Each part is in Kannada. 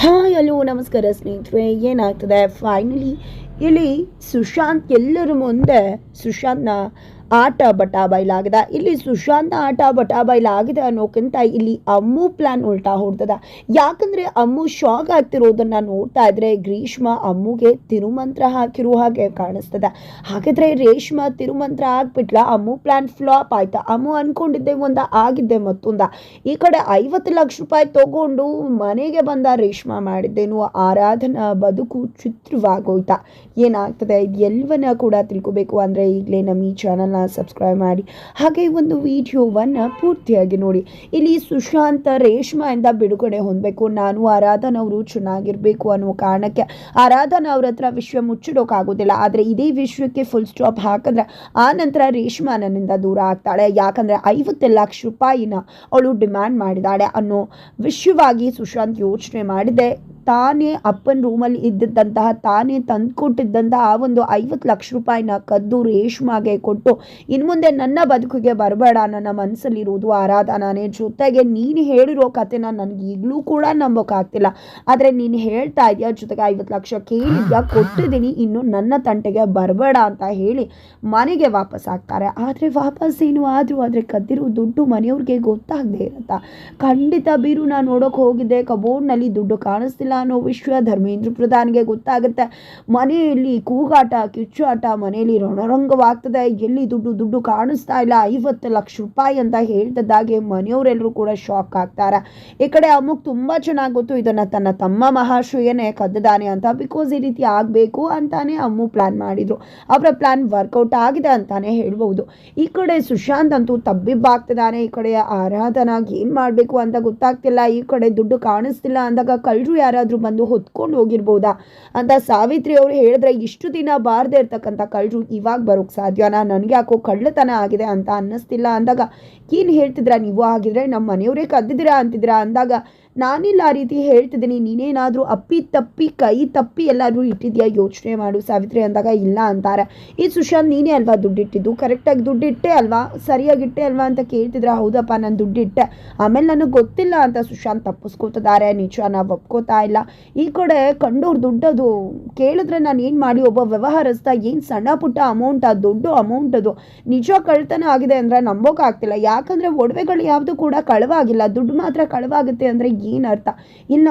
ಹಾಯ್ ಹಲೋ ನಮಸ್ಕಾರ ಸ್ನೇಹಿತರೆ ಏನಾಗ್ತದೆ? ಫೈನಲಿ ಇಲ್ಲಿ ಸುಶಾಂತ್ ಎಲ್ಲರ ಮುಂದೆ ಸುಶಾಂತ್ನ ಆಟ ಬಟಾ ಬೈಲಾಗದ ಇಲ್ಲಿ ಸುಶಾಂತ ಆಟ ಬಟಾ ಬಯಲಾಗಿದೆ ಅನ್ನೋಕ್ಕಿಂತ ಇಲ್ಲಿ ಅಮ್ಮು ಪ್ಲಾನ್ ಉಲ್ಟಾ ಹೊಡ್ತದ ಯಾಕಂದ್ರೆ ಅಮ್ಮು ಶಾಕ್ ಆಗ್ತಿರೋದನ್ನ ನೋಡ್ತಾ ಇದ್ರೆ ಗ್ರೀಷ್ಮ ಅಮ್ಮುಗೆ ತಿರುಮಂತ್ರ ಹಾಕಿರೋ ಹಾಗೆ ಕಾಣಿಸ್ತದ. ಹಾಗಿದ್ರೆ ರೇಷ್ಮ ತಿರುಮಂತ್ರ ಆಗ್ಬಿಟ್ಲ, ಅಮ್ಮು ಪ್ಲಾನ್ ಫ್ಲಾಪ್ ಆಯ್ತಾ? ಅಮ್ಮು ಅನ್ಕೊಂಡಿದ್ದೆ ಒಂದ, ಆಗಿದ್ದೆ ಮತ್ತೊಂದ. ಈ ಕಡೆ ಐವತ್ತು ಲಕ್ಷ ರೂಪಾಯಿ ತಗೊಂಡು ಮನೆಗೆ ಬಂದ ರೇಷ್ಮ ಮಾಡಿದ್ದೇನು? ಆರಾಧನಾ ಬದುಕು ಚಿತ್ರವಾಗೋಯ್ತಾ? ಏನಾಗ್ತದೆ? ಎಲ್ಲವನ್ನ ಕೂಡ ತಿಳ್ಕೊಬೇಕು ಅಂದ್ರೆ ಈಗಲೇ ನಮ್ಮ ಈ ಚಾನಲ್ನ ಸಬ್ಸ್ಕ್ರೈಬ್ ಮಾಡಿ. ಹಾಗೆ ಒಂದು ವಿಡಿಯೋವನ್ನು ಪೂರ್ತಿಯಾಗಿ ನೋಡಿ. ಇಲ್ಲಿ ಸುಶಾಂತ, ರೇಷ್ಮೆಯಿಂದ ಬಿಡುಗಡೆ ಹೊಂದಬೇಕು. ನಾನು ಆರಾಧನ ಅವರು ಚೆನ್ನಾಗಿರಬೇಕು ಅನ್ನೋ ಕಾರಣಕ್ಕೆ ಆರಾಧನ ಅವ್ರ ಹತ್ರ ವಿಶ್ವ ಮುಚ್ಚಿಡೋಕ್ಕಾಗೋದಿಲ್ಲ ಆದರೆ ಇದೇ ವಿಶ್ವಕ್ಕೆ ಫುಲ್ ಸ್ಟಾಪ್ ಹಾಕಿದ್ರೆ ಆ ನಂತರ ರೇಷ್ಮಾ ನನ್ನಿಂದ ದೂರ ಆಗ್ತಾಳೆ. ಯಾಕಂದರೆ ಐವತ್ತು ಲಕ್ಷ ರೂಪಾಯಿನ ಅವಳು ಡಿಮ್ಯಾಂಡ್ ಮಾಡಿದಾಳೆ ಅನ್ನೋ ವಿಷಯವಾಗಿ ಸುಶಾಂತ್ ಯೋಚನೆ ಮಾಡಿದೆ ತಾನೇ ಅಪ್ಪನ ರೂಮಲ್ಲಿ ಇದ್ದಿದ್ದಂತಹ ತಾನೇ ತಂದುಕೊಟ್ಟಿದ್ದಂತಹ ಆ ಒಂದು ಐವತ್ತು ಲಕ್ಷ ರೂಪಾಯಿನ ಕದ್ದು ರೇಷ್ಮಾಗೆ ಕೊಟ್ಟು ಇನ್ನು ಮುಂದೆ ನನ್ನ ಬದುಕಿಗೆ ಬರಬೇಡ, ನನ್ನ ಮನಸ್ಸಲ್ಲಿರುವುದು ಆರಾಧನಾನೇ ಜೊತೆಗೆ ನೀನು ಹೇಳಿರೋ ಕಥೆನ ನನಗೆ ಈಗಲೂ ಕೂಡ ನಂಬೋಕ್ಕಾಗ್ತಿಲ್ಲ. ಆದರೆ ನೀನು ಹೇಳ್ತಾ ಇದೆಯಾ, ಜೊತೆಗೆ ಐವತ್ತು ಲಕ್ಷ ಕೇಳಿದ್ಯಾ, ಕೊಟ್ಟಿದ್ದೀನಿ, ಇನ್ನು ನನ್ನ ತಂಟೆಗೆ ಬರಬೇಡ ಅಂತ ಹೇಳಿ ಮನೆಗೆ ವಾಪಸ್ ಆಗ್ತಾರೆ. ಆದರೆ ವಾಪಸ್ ಏನು ಆದರೂ ಆದರೆ ಕದ್ದಿರೋ ದುಡ್ಡು ಮನೆಯವ್ರಿಗೆ ಗೊತ್ತಾಗದೇ ಇರುತ್ತಾ? ಖಂಡಿತ ಬೀರು ನಾನು ನೋಡೋಕೆ ಹೋಗಿದ್ದೆ, ಕಬೋರ್ಡ್ನಲ್ಲಿ ದುಡ್ಡು ಕಾಣಿಸ್ತಿಲ್ಲ ಅನ್ನೋ ವಿಷಯ ಧರ್ಮೇಂದ್ರ ಪ್ರಧಾನ್ಗೆ ಗೊತ್ತಾಗುತ್ತೆ. ಮನೆಯಲ್ಲಿ ಕೂಗಾಟ ಕಿಚ್ಚಾಟ ಮನೆಯಲ್ಲಿ ರಣರಂಗವಾಗ್ತದೆ. ಎಲ್ಲಿ ದುಡ್ಡು ದುಡ್ಡು ಕಾಣಿಸ್ತಾ ಇಲ್ಲ. ಐವತ್ತು ಲಕ್ಷ ರೂಪಾಯಿ ಅಂತ ಹೇಳ್ತದಾಗೆ ಮನೆಯವರೆಲ್ಲರೂ ಕೂಡ ಶಾಕ್ ಆಗ್ತಾರೆ. ಈ ಕಡೆ ಅಮುಕ್ ತುಂಬ ಚೆನ್ನಾಗಿ ಗೊತ್ತು, ಇದನ್ನು ತನ್ನ ತಮ್ಮ ಮಹಾಶ್ರೀಯನೇ ಕದ್ದಿದ್ದಾನೆ ಅಂತ. ಬಿಕಾಸ್ ಈ ರೀತಿ ಆಗಬೇಕು ಅಂತಾನೆ ಅಮ್ಮು ಪ್ಲಾನ್ ಮಾಡಿದ್ರು. ಅವರ ಪ್ಲಾನ್ ವರ್ಕೌಟ್ ಆಗಿದೆ ಅಂತಾನೆ ಹೇಳ್ಬೋದು ಈ ಕಡೆ ಸುಶಾಂತ್ ಅಂತೂ ತಬ್ಬಿಬ್ಬಾಗ್ತಿದ್ದಾನೆ. ಈ ಕಡೆ ಆರಾಧನಾಗಿ ಏನು ಮಾಡಬೇಕು ಅಂತ ಗೊತ್ತಾಗ್ತಿಲ್ಲ. ಈ ಕಡೆ ದುಡ್ಡು ಕಾಣಿಸ್ತಿಲ್ಲ ಅಂದಾಗ ಕಳ್ಳರು ಯಾರಾದರೂ ಬಂದು ಹೊತ್ಕೊಂಡು ಹೋಗಿರ್ಬೋದಾ? ಅಂತ ಸಾವಿತ್ರಿ ಅವರು ಹೇಳಿದ್ರೆ ಇಷ್ಟು ದಿನ ಬಾರದೆ ಇರ್ತಕ್ಕಂಥ ಕಳ್ಳರು ಇವಾಗ ಬರೋಕ್ಕೆ ಸಾಧ್ಯನಾ? ನನಗೆ ಯಾಕೋ ಕಳ್ಳತನ ಆಗಿದೆ ಅಂತ ಅನ್ನಿಸ್ತಿಲ್ಲ ಅಂದಾಗ, ಏನು ಹೇಳ್ತಿದ್ರ? ನೀವು ಆಗಿದ್ರೆ ನಮ್ಮ ಮನೆಯವರೇ ಕದ್ದಿದ್ದೀರಾ? ಅಂತಿದ್ದೀರಾ ಅಂದಾಗ ನಾನಿಲ್ಲ ಆ ರೀತಿ ಹೇಳ್ತಿದ್ದೀನಿ, ನೀನೇನಾದರೂ ಅಪ್ಪಿ ತಪ್ಪಿ, ಕೈ ತಪ್ಪಿ ಎಲ್ಲಾದರೂ ಇಟ್ಟಿದ್ಯಾ? ಯೋಚನೆ ಮಾಡು, ಸಾವಿತ್ರಿ ಅಂದಾಗ ಇಲ್ಲ ಅಂತಾರೆ. ಈ ಸುಶಾಂತ್ ನೀನೇ ಅಲ್ವಾ ದುಡ್ಡಿಟ್ಟಿದ್ದು? ಕರೆಕ್ಟಾಗಿ ದುಡ್ಡಿಟ್ಟೆ ಅಲ್ವಾ? ಸರಿಯಾಗಿಟ್ಟೆ ಅಲ್ವಾ ಅಂತ ಕೇಳ್ತಿದ್ರೆ? ಹೌದಪ್ಪ, ನಾನು ದುಡ್ಡಿಟ್ಟೆ. ಆಮೇಲೆ ನನಗೆ ಗೊತ್ತಿಲ್ಲ ಅಂತ ಸುಶಾಂತ್ ತಪ್ಪಿಸ್ಕೋತಿದ್ದಾರೆ. ನಿಜ, ನಾವು ಒಪ್ಕೋತಾ ಇಲ್ಲ. ಈ ಕಡೆ ಕಂಡೋರು ದುಡ್ಡದು, ಕೇಳಿದ್ರೆ ನಾನು ಏನು ಮಾಡಿ ಒಬ್ಬ ವ್ಯವಹಾರಸ್ಥ ಏನು ಸಣ್ಣ ಪುಟ್ಟ ಅಮೌಂಟ್ ಆ? ದೊಡ್ಡ ಅಮೌಂಟ್ ಅದು. ನಿಜ ಕಳ್ತನ ಆಗಿದೆ ಅಂದರೆ ನಂಬೋಕಾಗ್ತಿಲ್ಲ. ಯಾಕಂದರೆ ಒಡವೆಗಳು ಯಾವುದು ಕೂಡ ಕಳವಾಗಿಲ್ಲ. ದುಡ್ಡು ಮಾತ್ರ ಕಳವಾಗುತ್ತೆ ಅಂದರೆ ಏನು ಅರ್ಥ? ಇಲ್ಲ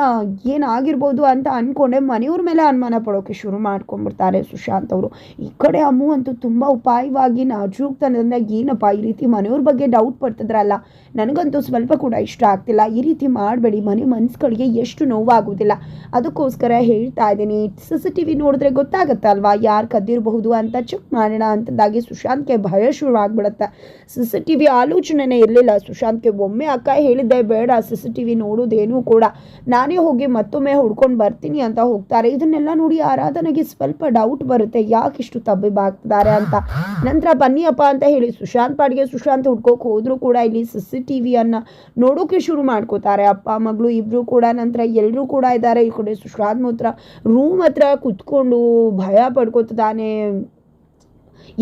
ಏನಾಗಿರ್ಬೋದು ಅಂತ ಅಂದ್ಕೊಂಡೆ ಮನೆಯವ್ರ ಮೇಲೆ ಅನುಮಾನ ಪಡೋಕ್ಕೆ ಶುರು ಮಾಡ್ಕೊಂಡ್ಬಿಡ್ತಾರೆ ಸುಶಾಂತ್ ಅವರು. ಈ ಕಡೆ ಅಮ್ಮು ಅಂತೂ ತುಂಬ ಉಪಾಯವಾಗಿ ನಾಜೂಕ್ತನದಿಂದ ಏನಪ್ಪ ಈ ರೀತಿ ಮನೆಯವ್ರ ಬಗ್ಗೆ ಡೌಟ್ ಪಡ್ತಿದ್ರಲ್ಲ? ನನಗಂತೂ ಸ್ವಲ್ಪ ಕೂಡ ಇಷ್ಟ ಆಗ್ತಿಲ್ಲ. ಈ ರೀತಿ ಮಾಡಬೇಡಿ. ಮನೆ ಮನಸ್ಸುಗಳಿಗೆ ಎಷ್ಟು ನೋವಾಗೋದಿಲ್ಲ. ಅದಕ್ಕೋಸ್ಕರ ಹೇಳ್ತಾ ಇದ್ದೀನಿ. ಸಿ ಸಿ ಟಿ ವಿ ನೋಡಿದ್ರೆ ಗೊತ್ತಾಗತ್ತಲ್ವಾ ಯಾರು ಕದ್ದಿರಬಹುದು ಅಂತ ಚೆಕ್ ಮಾಡೋಣ ಅಂತದಾಗಿ ಸುಶಾಂತ್ಗೆ ಭಯ ಶುರು ಆಗ್ಬಿಡುತ್ತೆ. ಸಿ ಸಿ ಟಿ ವಿ ಆಲೋಚನೆನೇ ಇರಲಿಲ್ಲ. ಸುಶಾಂತ್ಗೆ ಒಮ್ಮೆ ಅಕ್ಕ ಹೇಳಿದ್ದೆ ಬೇಡ. ಸಿ ಸಿ ಟಿ ವಿ ನೋಡೋದೇನೂ ಕೂಡ. ನಾನೇ ಹೋಗಿ ಮತ್ತೊಮ್ಮೆ ಹುಡ್ಕೊಂಡು ಬರ್ತೀನಿ ಅಂತ ಹೋಗ್ತಾರೆ. ಇದನ್ನೆಲ್ಲ ನೋಡಿ ಆರಾಧನೆಗೆ ಸ್ವಲ್ಪ ಡೌಟ್ ಬರುತ್ತೆ. ಯಾಕೆ ಇಷ್ಟು ತಬ್ಬಿಬಾಗ್ತಿದ್ದಾರೆ ಅಂತ. ನಂತರ ಬನ್ನಿಯಪ್ಪ ಅಂತ ಹೇಳಿ ಸುಶಾಂತ್ ಪಾಡಿಗೆ ಸುಶಾಂತ್ ಹುಡ್ಕೋಕೆ ಹೋದರೂ ಕೂಡ ಇಲ್ಲಿ ಸಿ ಸಿ ಟಿ ವಿಯನ್ನು ನೋಡೋಕೆ ಶುರು ಮಾಡ್ಕೋತಾರೆ. ಅಪ್ಪ, ಮಗಳು ಇಬ್ಬರು ಕೂಡ. ನಂತರ ಎಲ್ಲರೂ ಕೂಡ ಇದ್ದಾರೆ. ಈ ಕಡೆ ಸುಶಾಂತ್ ಹತ್ರ ರೂಮ್ ಹತ್ರ ಕುತ್ಕೊಂಡು ಭಯ ಪಡ್ಕೋತಿದ್ದಾನೆ.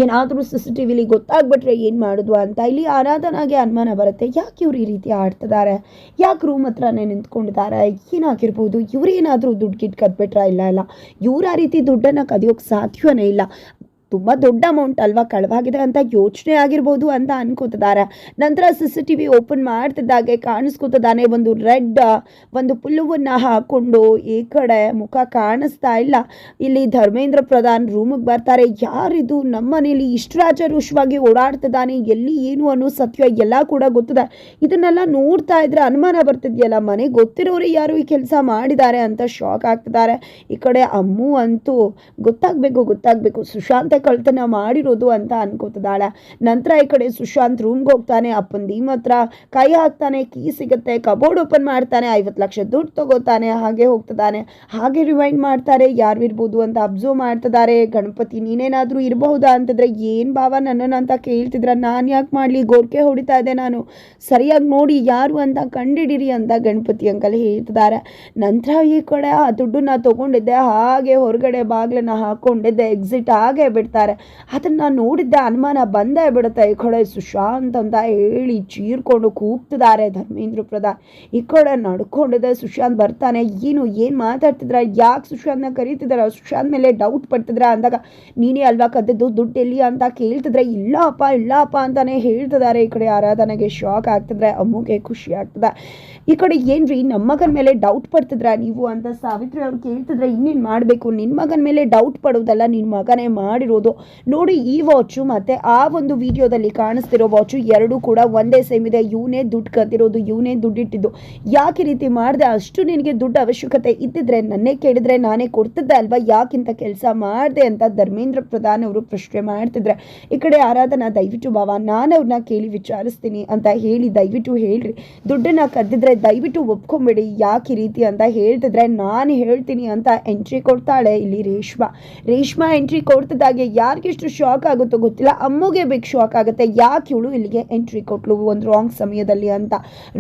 ಏನಾದರೂ ಸಿ ಸಿ ಟಿ ವಿಲಿ ಗೊತ್ತಾಗ್ಬಿಟ್ರೆ ಏನು ಮಾಡೋದು ಅಂತ ಇಲ್ಲಿ ಆರಾಧನಾಗೆ ಅನುಮಾನ ಬರುತ್ತೆ. ಯಾಕೆ ಇವ್ರು ಈ ರೀತಿ ಆಡ್ತಿದ್ದಾರೆ ಯಾಕೆ ರೂಮ್ ಹತ್ರನೇ ನಿಂತ್ಕೊಂಡಿದ್ದಾರೆ ಏನಾಗಿರ್ಬೋದು? ಇವರೇನಾದರೂ ದುಡ್ಡು ಗಿಟ್ಟು ಕದ್ಬಿಟ್ರಾ ಇಲ್ಲ ಇಲ್ಲ? ಇವ್ರು ಆ ರೀತಿ ದುಡ್ಡನ್ನು ಕದಿಯೋಕ್ಕೆ ಸಾಧ್ಯವೇ ಇಲ್ಲ. ತುಂಬ ದೊಡ್ಡ ಅಮೌಂಟ್ ಅಲ್ವಾ ಕಳವಾಗಿದೆ ಅಂತ ಯೋಚನೆ ಆಗಿರ್ಬೋದು ಅಂತ ಅನ್ಕೋತಿದ್ದಾರೆ. ನಂತರ ಸಿ ಸಿ ಟಿ ಓಪನ್ ಮಾಡ್ತಿದ್ದಾಗೆ, ಕಾಣಿಸ್ಕೋತಿದ್ದಾನೆ, ಒಂದು ರೆಡ್ ಒಂದು ಪುಲ್ಲುವನ್ನು ಹಾಕೊಂಡು ಈ ಕಡೆ ಮುಖ ಕಾಣಿಸ್ತಾ ಇಲ್ಲ. ಇಲ್ಲಿ ಧರ್ಮೇಂದ್ರ ಪ್ರಧಾನ್ ರೂಮಿಗೆ ಬರ್ತಾರೆ. ಯಾರಿದು? ನಮ್ಮ ಮನೇಲಿ ಇಷ್ಟು ರಾಜರುಷವಾಗಿ ಓಡಾಡ್ತಿದ್ದಾನೆ, ಎಲ್ಲಿ ಏನು ಅನ್ನೋ ಸತ್ಯ ಎಲ್ಲ ಕೂಡ ಗೊತ್ತಿದೆ. ಇದನ್ನೆಲ್ಲ ನೋಡ್ತಾ ಇದ್ರೆ ಅನುಮಾನ ಬರ್ತಿದ್ಯಲ್ಲ ಮನೆ ಗೊತ್ತಿರೋರು ಯಾರು ಈ ಕೆಲಸ ಮಾಡಿದ್ದಾರೆ ಅಂತ ಶಾಕ್ ಆಗ್ತಿದ್ದಾರೆ. ಈ ಕಡೆ ಅಮ್ಮು ಅಂತೂ ಗೊತ್ತಾಗಬೇಕು ಗೊತ್ತಾಗಬೇಕು. ಸುಶಾಂತ ಕಳ್ತನ ಮಾಡಿರೋದು ಅಂತ ಅನ್ಕೋತಿದ್ದಾಳೆ ನಂತರ ಈ ಕಡೆ ಸುಶಾಂತ್ ರೂಮ್ಗೆ ಹೋಗ್ತಾನೆ, ಅಪ್ಪನ ಧೀಮ್ ಹತ್ರ ಕೈ ಹಾಕ್ತಾನೆ, ಕೀ ಸಿಗುತ್ತೆ, ಕಬೋರ್ಡ್ ಓಪನ್ ಮಾಡ್ತಾನೆ, ಐವತ್ತು ಲಕ್ಷ ದುಡ್ಡು ತಗೋತಾನೆ, ಹಾಗೆ ಹೋಗ್ತಿದ್ದಾನೆ ಹಾಗೆ ರಿವೈಂಡ್ ಮಾಡ್ತಾರೆ, ಯಾರು ಇರ್ಬೋದು ಅಂತ ಅಬ್ಸರ್ವ್ ಮಾಡ್ತಿದ್ದಾರೆ ಗಣಪತಿ ನೀನೇನಾದರೂ ಇರಬಹುದಾ ಅಂತಂದ್ರೆ, ಏನು ಭಾವ ನನ್ನನ್ನು ಅಂತ ಕೇಳ್ತಿದ್ರ, ನಾನು ಯಾಕೆ ಮಾಡಲಿ, ಗೋರ್ಕೆ ಹೊಡಿತಾ ಇದ್ದೆ ನಾನು. ಸರಿಯಾಗಿ ನೋಡಿ ಯಾರು ಅಂತ ಕಂಡಿಡಿರಿ ಅಂತ ಗಣಪತಿ ಅಂಕಲ್ ಹೇಳ್ತಿದ್ದಾರೆ ನಂತರ ಈ ಕಡೆ ಆ ದುಡ್ಡನ್ನ ತಗೊಂಡಿದ್ದೆ, ಹಾಗೆ ಹೊರಗಡೆ ಬಾಗಿಲನ್ನು ಹಾಕೊಂಡಿದ್ದೆ ಎಕ್ಸಿಟ್ ಆಗೇ ಬಿಡ್ತಾರೆ ಅದನ್ನು ನೋಡಿದ್ದೆ, ಅನುಮಾನ ಬಂದೇ ಬಿಡುತ್ತೆ. ಈ ಕಡೆ ಸುಶಾಂತ್ ಅಂತ ಹೇಳಿ ಚೀರ್ಕೊಂಡು ಕೂಗ್ತಿದ್ದಾರೆ ಧರ್ಮೇಂದ್ರ ಪ್ರಧಾನ್. ಈ ಕಡೆ ನಡ್ಕೊಂಡಿದೆ, ಸುಶಾಂತ್ ಬರ್ತಾನೆ. ಏನು ಏನು ಮಾತಾಡ್ತಿದ್ರ? ಯಾಕೆ ಸುಶಾಂತ್ನ ಕರೀತಿದ್ರ? ಸುಶಾಂತ್ ಮೇಲೆ ಡೌಟ್ ಪಡ್ತಿದ್ರ? ಅಂದಾಗ, ನೀನೇ ಅಲ್ವಾ ಕದ್ದದ್ದು? ದುಡ್ಡು ಎಲ್ಲಿ ಅಂತ ಕೇಳ್ತಿದ್ರೆ, ಇಲ್ಲಪ್ಪ ಇಲ್ಲಪ್ಪ ಅಂತಾನೆ ಹೇಳ್ತಿದ್ದಾರೆ. ಈ ಕಡೆ ಆರಾಧನೆಗೆ ಶಾಕ್ ಆಗ್ತಿದ್ರೆ, ಅಮ್ಮುಗೆ ಖುಷಿ ಆಗ್ತದೆ. ಈ ಕಡೆ ಏನ್ರಿ ನಮ್ಮ ಮಗನ ಮೇಲೆ ಡೌಟ್ ಪಡ್ತಿದ್ರ ನೀವು ಅಂತ ಸಾವಿತ್ರಿ ಅವ್ರು ಕೇಳ್ತಿದ್ರೆ, ಇನ್ನೇನು ಮಾಡಬೇಕು? ನಿನ್ನ ಮಗನ ಮೇಲೆ ಡೌಟ್ ಪಡೋದಲ್ಲ ನಿನ್ನ ಮಗನೇ ಮಾಡಿರೋದು ನೋಡಿ, ಈ ವಾಚು ಮತ್ತೆ ಆ ಒಂದು ವಿಡಿಯೋದಲ್ಲಿ ಕಾಣಿಸ್ತಿರೋ ವಾಚು ಎರಡೂ ಕೂಡ ಒಂದೇ ಸೇಮ್ ಇದೆ. ಇವನೇ ದುಡ್ಡು ಕದ್ದಿರೋದು, ಇವನೇ ದುಡ್ಡಿಟ್ಟಿದ್ದು ಯಾಕೆ ರೀತಿ ಮಾಡಿದೆ? ಅಷ್ಟು ನಿನಗೆ ದುಡ್ಡು ಅವಶ್ಯಕತೆ ಇದ್ದಿದ್ರೆ, ನನ್ನೇ ಕೇಳಿದ್ರೆ ನಾನೇ ಕೊಡ್ತಿದ್ದೆ ಅಲ್ವಾ? ಯಾಕಿಂತ ಕೆಲಸ ಮಾಡಿದೆ ಅಂತ ಧರ್ಮೇಂದ್ರ ಪ್ರಧಾನ್ ಅವರು ಪ್ರಶ್ನೆ ಮಾಡ್ತಿದ್ರೆ. ಈ ಕಡೆ ಆರಾಧನಾ, ದಯವಿಟ್ಟು ಬಾವ ನಾನು ಅವ್ರನ್ನ ಕೇಳಿ ವಿಚಾರಿಸ್ತೀನಿ ಅಂತ ಹೇಳಿ, ದಯವಿಟ್ಟು ಹೇಳ್ರಿ. ದುಡ್ಡನ್ನ ಕದ್ದಿದ್ರೆ ದಯವಿಟ್ಟು ಒಪ್ಕೊಂಬಿಡಿ. ಯಾಕೆ ಈ ರೀತಿ ಅಂತ ಹೇಳ್ತಿದ್ರೆ ನಾನು ಹೇಳ್ತೀನಿ ಅಂತ ಎಂಟ್ರಿ ಕೊಡ್ತಾಳೆ ಇಲ್ಲಿ ರೇಷ್ಮಾ. ರೇಷ್ಮಾ ಎಂಟ್ರಿ ಕೊಡ್ತಿದ್ದಾಗೆ ಯಾರಿಗೆಷ್ಟು ಶಾಕ್ ಆಗುತ್ತೋ ಗೊತ್ತಿಲ್ಲ. ಅಮ್ಮುಗೆ ಬಿಗ್ ಶಾಕ್ ಆಗುತ್ತೆ. ಯಾಕೆ ಇವಳು ಇಲ್ಲಿಗೆ ಎಂಟ್ರಿ ಕೊಟ್ಲು? ಒಂದು ರಾಂಗ್ ಸಮಯದಲ್ಲಿ ಅಂತ.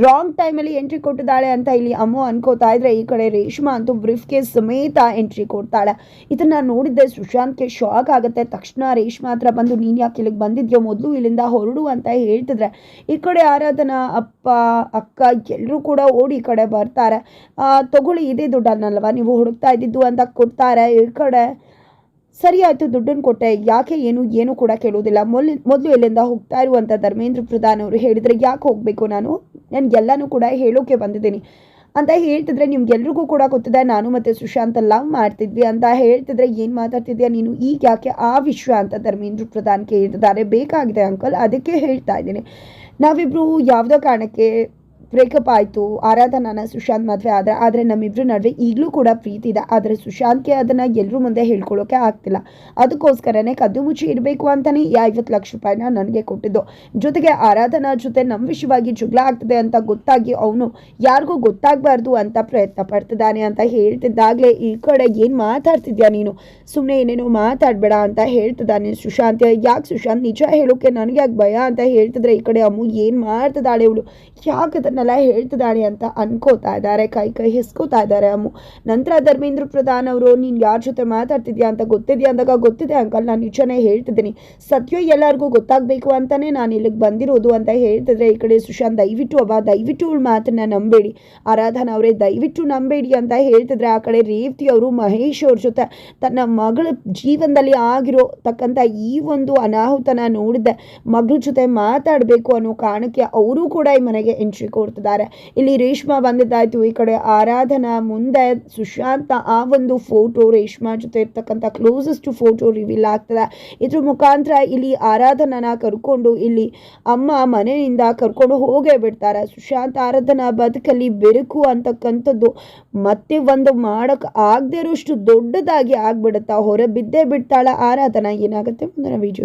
ರಾಂಗ್ ಟೈಮಲ್ಲಿ ಎಂಟ್ರಿ ಕೊಟ್ಟಿದ್ದಾಳೆ ಅಂತ ಇಲ್ಲಿ ಅಮ್ಮು ಅನ್ಕೋತಾ ಇದ್ರೆ ಈ ಕಡೆ ರೇಷ್ಮಾ ಅಂತೂ ಬ್ರೀಫ್ ಕೇಸ್ ಸಮೇತ ಎಂಟ್ರಿ ಕೊಡ್ತಾಳೆ. ಇದನ್ನ ನೋಡಿದ್ದೆ ಸುಶಾಂತ್ಗೆ ಶಾಕ್ ಆಗುತ್ತೆ. ತಕ್ಷಣ ರೇಷ್ಮಾ ಹತ್ರ ಬಂದು, ನೀನು ಯಾಕೆ ಇಲ್ಲಿಗೆ ಬಂದಿದ್ಯೋ? ಮೊದಲು ಇಲ್ಲಿಂದ ಹೊರಡು ಅಂತ ಹೇಳ್ತಿದ್ರೆ, ಈ ಕಡೆ ಆರಾಧನಾ ಅಪ್ಪ, ಅಕ್ಕ ಎಲ್ಲರೂ ಕೂಡ ಓಡಿ ಈ ಕಡೆ ಬರ್ತಾರೆ. ತಗೊಳ್ಳಿ, ಇದೇ ದುಡ್ಡನ್ನಲ್ವಾ? ನೀವು ಹುಡುಕ್ತಾ ಇದ್ದಿದ್ದು ಅಂತ ಕೊಡ್ತಾರೆ. ಈ ಕಡೆ ಸರಿ ಆಯಿತು ದುಡ್ಡನ್ನು ಕೊಟ್ಟೆ. ಯಾಕೆ ಏನು ಏನು ಕೂಡ ಕೇಳುವುದಿಲ್ಲ. ಮೊಲ್, ಮೊದಲು ಎಲ್ಲಿಂದ ಹೋಗ್ತಾ ಇರುವಂಥ ಧರ್ಮೇಂದ್ರ ಪ್ರಧಾನ್ ಅವರು ಹೇಳಿದರೆ ಯಾಕೆ ಹೋಗಬೇಕು ನಾನು? ನನಗೆಲ್ಲನೂ ಕೂಡ ಹೇಳೋಕೆ ಬಂದಿದ್ದೀನಿ. ಅಂತ ಹೇಳ್ತಿದ್ರೆ ನಿಮ್ಗೆಲ್ರಿಗೂ ಕೂಡ ಗೊತ್ತಿದೆ, ನಾನು ಮತ್ತು ಸುಶಾಂತ್ ಲವ್ ಮಾಡ್ತಿದ್ವಿ ಅಂತ ಹೇಳ್ತಿದ್ರೆ ಏನು ಮಾತಾಡ್ತಿದ್ಯಾ ನೀನು? ಈಗ ಯಾಕೆ ಆ ವಿಷಯ ಅಂತ ಧರ್ಮೇಂದ್ರ ಪ್ರಧಾನ್ ಕೇಳ್ತಿದ್ದಾರೆ ಬೇಕಾಗಿದೆ ಅಂಕಲ್, ಅದಕ್ಕೆ ಹೇಳ್ತಾ ಇದ್ದೀನಿ. ನಾವಿಬ್ಬರು ಯಾವುದೋ ಕಾರಣಕ್ಕೆ ಬ್ರೇಕಪ್ ಆಯಿತು, ಆರಾಧನಾನ ಸುಶಾಂತ್ ಮದುವೆ ಆದರೆ ಆದರೆ ನಮ್ಮಿಬ್ಬರ ನಡುವೆ ಈಗಲೂ ಕೂಡ ಪ್ರೀತಿ ಇದೆ. ಆದರೆ ಸುಶಾಂತ್ಗೆ ಅದನ್ನು ಎಲ್ಲರೂ ಮುಂದೆ ಹೇಳ್ಕೊಳ್ಳೋಕೆ ಆಗ್ತಿಲ್ಲ. ಅದಕ್ಕೋಸ್ಕರನೇ ಕದ್ದು ಮುಚ್ಚಿ ಇರಬೇಕು ಅಂತಲೇ ಈ ಐವತ್ತು ಲಕ್ಷ ರೂಪಾಯಿನ ನನಗೆ ಕೊಟ್ಟಿದ್ದು. ಜೊತೆಗೆ ಆರಾಧನಾ ಜೊತೆ ನಮ್ಮ ವಿಷಯವಾಗಿ ಜಗಳ ಆಗ್ತದೆ ಅಂತ ಗೊತ್ತಾಗಿ ಅವನು ಯಾರಿಗೂ ಗೊತ್ತಾಗಬಾರ್ದು ಅಂತ ಪ್ರಯತ್ನ ಪಡ್ತಿದ್ದಾನೆ ಅಂತ ಹೇಳ್ತಿದ್ದಾಗಲೇ ಈ ಕಡೆ ಏನು ಮಾತಾಡ್ತಿದ್ಯಾ ನೀನು? ಸುಮ್ಮನೆ ಏನೇನೋ ಮಾತಾಡಬೇಡ ಅಂತ ಹೇಳ್ತಿದ್ದಾನೆ ಸುಶಾಂತ್. ಯಾಕೆ ಸುಶಾಂತ್ ನಿಜ ಹೇಳೋಕೆ ನನಗೆ ಯಾಕೆ ಭಯ ಅಂತ ಹೇಳ್ತಿದ್ರೆ ಈ ಕಡೆ ಅಮ್ಮು ಏನು ಮಾಡ್ತಿದ್ದಾಳೆ ಅವಳು ಯಾಕೆ ಅದನ್ನೆಲ್ಲ ಹೇಳ್ತಿದ್ದಾಳೆ ಅಂತ ಅನ್ಕೋತಾ ಇದ್ದಾರೆ, ಕೈ ಕೈ ಹಿಸ್ಕೋತಾ ಇದ್ದಾರೆ. ಅಮ್ಮು, ನಂತರ ಧರ್ಮೇಂದ್ರ ಪ್ರಧಾನ್ ಅವರು, ನೀನು ಯಾರ ಜೊತೆ ಮಾತಾಡ್ತಿದ್ಯಾ ಅಂತ ಗೊತ್ತಿದ್ಯಾ ಅಂದಾಗ, ಗೊತ್ತಿದೆ ಅಂಕಲ್, ನಾನು ನಿಜನೇ ಹೇಳ್ತಿದ್ದೀನಿ. ಸತ್ಯ ಎಲ್ಲರಿಗೂ ಗೊತ್ತಾಗಬೇಕು ಅಂತಲೇ ನಾನು ಇಲ್ಲಿಗೆ ಬಂದಿರೋದು ಅಂತ ಹೇಳ್ತಿದ್ರೆ, ಈ ಕಡೆ ಸುಶಾಂತ್ ದಯವಿಟ್ಟು ಅವ ದಯವಿಟ್ಟು ಮಾತನ್ನ ನಂಬೇಡಿ. ಆರಾಧನಾ ಅವರೇ, ದಯವಿಟ್ಟು ನಂಬೇಡಿ ಅಂತ ಹೇಳ್ತಿದ್ರೆ, ಆ ಕಡೆ ರೇವತಿ ಅವರು, ಮಹೇಶ್ ಅವ್ರ ಜೊತೆ ತನ್ನ ಮಗಳ ಜೀವನದಲ್ಲಿ ಆಗಿರೋ ತಕ್ಕಂಥ ಈ ಒಂದು ಅನಾಹುತನ ನೋಡಿದ್ದೆ. ಮಗಳ ಜೊತೆ ಮಾತಾಡಬೇಕು ಅನ್ನೋ ಕಾರಣಕ್ಕೆ ಅವರು ಕೂಡ ಈ ಮನೆಗೆ ಎಂಟ್ರಿ ಕೊಡ್ತಿದ್ದಾರೆ ಇಲ್ಲಿ ರೇಷ್ಮಾ ಬಂದಿದ್ದಾಯ್ತು. ಈ ಕಡೆ ಆರಾಧನಾ ಮುಂದೆ ಸುಶಾಂತ ಆ ಒಂದು ಫೋಟೋ ರೇಷ್ಮಾ ಜೊತೆ ಇರ್ತಕ್ಕಂಥ ಕ್ಲೋಸೆಸ್ಟ್ ಫೋಟೋ ರಿವೀಲ್ ಆಗ್ತದೆ. ಇದ್ರ ಮುಖಾಂತರ ಇಲ್ಲಿ ಆರಾಧನನ ಕರ್ಕೊಂಡು ಇಲ್ಲಿ ಅಮ್ಮ ಮನೆಯಿಂದ ಕರ್ಕೊಂಡು ಹೋಗೇ ಬಿಡ್ತಾರೆ. ಸುಶಾಂತ್ ಆರಾಧನಾ ಬದುಕಲ್ಲಿ ಬೆರಕು ಅಂತಕ್ಕಂಥದ್ದು ಮತ್ತೆ ಒಂದು ಮಾಡಕ್ ಆಗದೇ ಇರೋಷ್ಟು ದೊಡ್ಡದಾಗಿ ಆಗ್ಬಿಡುತ್ತಾ ಹೊರ ಬಿದ್ದೇ ಬಿಡ್ತಾಳ ಆರಾಧನಾ. ಏನಾಗುತ್ತೆ ಮುಂದಿನ ವಿಡಿಯೋ